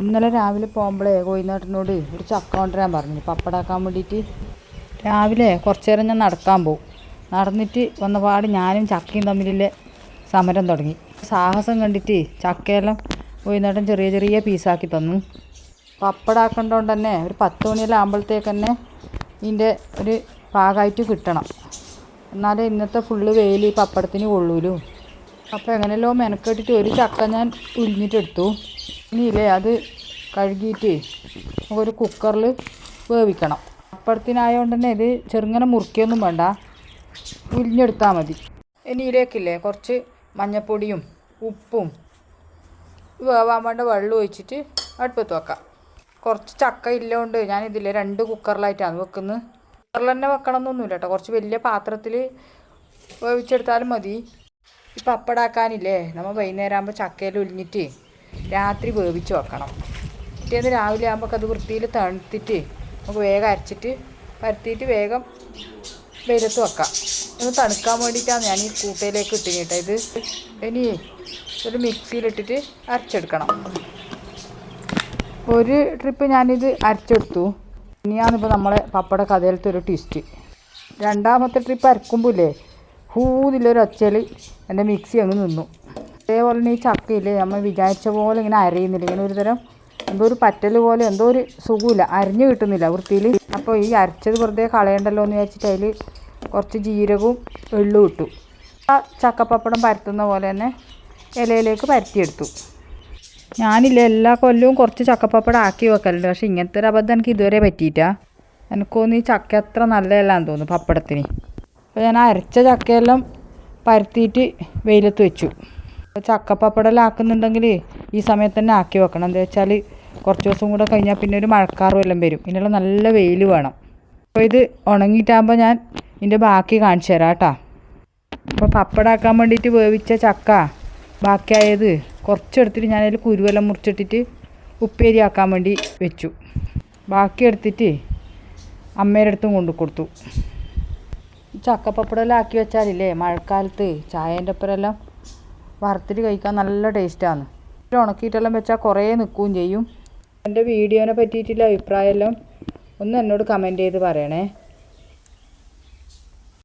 ഇന്നലെ രാവിലെ പോകുമ്പോഴേ കോയിനാട്ടിനോട് ഒരു ചക്ക കൊണ്ടുവരാൻ പറഞ്ഞു. പപ്പടാക്കാൻ വേണ്ടിയിട്ട് രാവിലെ കുറച്ച് നേരം ഞാൻ നടക്കാൻ പോകും നടന്നിട്ട് വന്ന വന്നപാട് ഞാനും ചക്കയും തമ്മിലുള്ള സമരം തുടങ്ങി. സാഹസം കണ്ടിട്ട് ചക്കയെല്ലാം കോയിനാട്ടൻ ചെറിയ ചെറിയ പീസാക്കി തന്നു. പപ്പടാക്കേണ്ടതുകൊണ്ട് തന്നെ ഒരു പത്ത് മണിയെല്ലാം ആകുമ്പോഴത്തേക്ക് തന്നെ ഇതിന്റെ ഒരു പാകമായിട്ട് കിട്ടണം. എന്നാലേ ഇന്നത്തെ ഫുള്ള് വെയിൽ ഈ പപ്പടത്തിന് കൊള്ളൂലും. അപ്പോൾ എങ്ങനെയല്ലോ മെനക്കെട്ടിട്ട് ഒരു ചക്ക ഞാൻ ഉരിഞ്ഞിട്ടെടുത്തു. ഇനിയില്ലേ അത് കഴുകിയിട്ട് ഒരു കുക്കറിൽ വേവിക്കണം. അപ്പുറത്തിനായതുകൊണ്ട് തന്നെ ഇത് ചെറുങ്ങനെ മുറുക്കിയൊന്നും വേണ്ട. ഉരിഞ്ഞെടുത്താൽ മതി. ഇനി ഇതിലേക്കില്ലേ കുറച്ച് മഞ്ഞപ്പൊടിയും ഉപ്പും വേവാൻ വേണ്ട വെള്ളം ഒഴിച്ചിട്ട് അടുപ്പത്ത് വെക്കാം. കുറച്ച് ചക്ക ഇല്ലോണ്ട് ഇതിലെ രണ്ട് കുക്കറിലായിട്ടാണ് വെക്കുന്നത്. കുക്കറിൽ തന്നെ വെക്കണം എന്നൊന്നുമില്ല കേട്ടോ. കുറച്ച് വലിയ പാത്രത്തിൽ വേവിച്ചെടുത്താലും മതി. ഇപ്പം അപ്പടാക്കാനില്ലേ നമ്മൾ വൈകുന്നേരം ആകുമ്പോൾ ചക്കയിൽ ഉലിഞ്ഞിട്ട് രാത്രി വേവിച്ച് വെക്കണം. പിറ്റേന്ന് രാവിലെ ആകുമ്പോൾ അത് വൃത്തിയിൽ തണുത്തിട്ട് നമുക്ക് വേഗം അരച്ചിട്ട് പരത്തിയിട്ട് വേഗം വെയിലത്ത് വെക്കാം. ഒന്ന് തണുക്കാൻ വേണ്ടിയിട്ടാണ് ഞാൻ ഈ കൂട്ടയിലേക്ക് ഇട്ടിന് കേട്ടോ. ഇത് ഇനി ഒരു മിക്സിയിലിട്ടിട്ട് അരച്ചെടുക്കണം. ഒരു ട്രിപ്പ് ഞാനിത് അരച്ചെടുത്തു. ഇനിയാണിപ്പോൾ നമ്മളെ പപ്പട കഥയിലത്തെ ഒരു ട്വിസ്റ്റ് രണ്ടാമത്തെ ട്രിപ്പ് അരക്കുമ്പോഴേ ഹൂതിലൊരു ഒച്ചയിൽ എന്റെ മിക്സി അങ്ങ് നിന്നു. അതേപോലെ തന്നെ ഈ ചക്കയില്ലേ നമ്മൾ വിചാരിച്ച പോലെ ഇങ്ങനെ അരയുന്നില്ല. ഇങ്ങനെ ഒരു തരം എന്തോ ഒരു പറ്റൽ പോലെ എന്തോ ഒരു സുഖമില്ല. അരിഞ്ഞു കിട്ടുന്നില്ല വൃത്തിയിൽ അപ്പോൾ ഈ അരച്ചത് വെറുതെ കളയണ്ടല്ലോ എന്ന് വിചാരിച്ചിട്ട് അതിൽ കുറച്ച് ജീരകവും എള്ളും ഇട്ടു. ആ ചക്കപ്പപ്പടം പരത്തുന്ന പോലെ തന്നെ ഇലയിലേക്ക് പരത്തിയെടുത്തു. ഞാനില്ല എല്ലാ കൊല്ലവും കുറച്ച് ചക്കപ്പപ്പടം ആക്കി വെക്കലുണ്ട്. പക്ഷേ ഇങ്ങനത്തെ ഒരു അബദ്ധം എനിക്ക് ഇതുവരെ പറ്റിയിട്ടാ എനിക്കൊന്ന് ഈ ചക്ക അത്ര നല്ലതല്ലാന്ന് തോന്നുന്നു പപ്പടത്തിന്. അപ്പോൾ ഞാൻ അരച്ച ചക്കയെല്ലാം പരത്തിയിട്ട് വെയിലത്ത് വെച്ചു. ആക്കുന്നുണ്ടെങ്കിൽ ഈ സമയത്ത് തന്നെ ആക്കി വെക്കണം. എന്താ വെച്ചാൽ കുറച്ച് ദിവസം കൂടെ കഴിഞ്ഞാൽ പിന്നെ ഒരു മഴക്കാറും എല്ലാം വരും. ഇതിനുള്ള നല്ല വെയിൽ വേണം. അപ്പോൾ ഇത് ഉണങ്ങിയിട്ടാകുമ്പോൾ ഞാൻ ഇതിന്റെ ബാക്കി കാണിച്ചു തരാം കേട്ടോ. അപ്പോൾ പപ്പടാക്കാൻ വേണ്ടിയിട്ട് വേവിച്ച ചക്ക ബാക്കിയായത് കുറച്ചെടുത്തിട്ട് ഞാനതിൽ കുരുവെല്ലാം മുറിച്ചിട്ടിട്ട് ഉപ്പേരി ആക്കാൻ വേണ്ടി വെച്ചു. ബാക്കി എടുത്തിട്ട് അമ്മയുടെ അടുത്തും കൊണ്ടു കൊടുത്തു. ചക്കപ്പപ്പടെല്ലാം ആക്കി വെച്ചാലില്ലേ മഴക്കാലത്ത് ചായേന്റെ ഒപ്പരെല്ലാം വറുത്തിട്ട് കഴിക്കാൻ നല്ല ടേസ്റ്റാണ് ഉണക്കിയിട്ടെല്ലാം വെച്ചാൽ കുറേ നിൽക്കുകയും ചെയ്യും. എന്റെ വീഡിയോനെ പറ്റിയിട്ടുള്ള അഭിപ്രായമെല്ലാം ഒന്ന് എന്നോട് കമന്റ് ചെയ്ത് പറയണേ.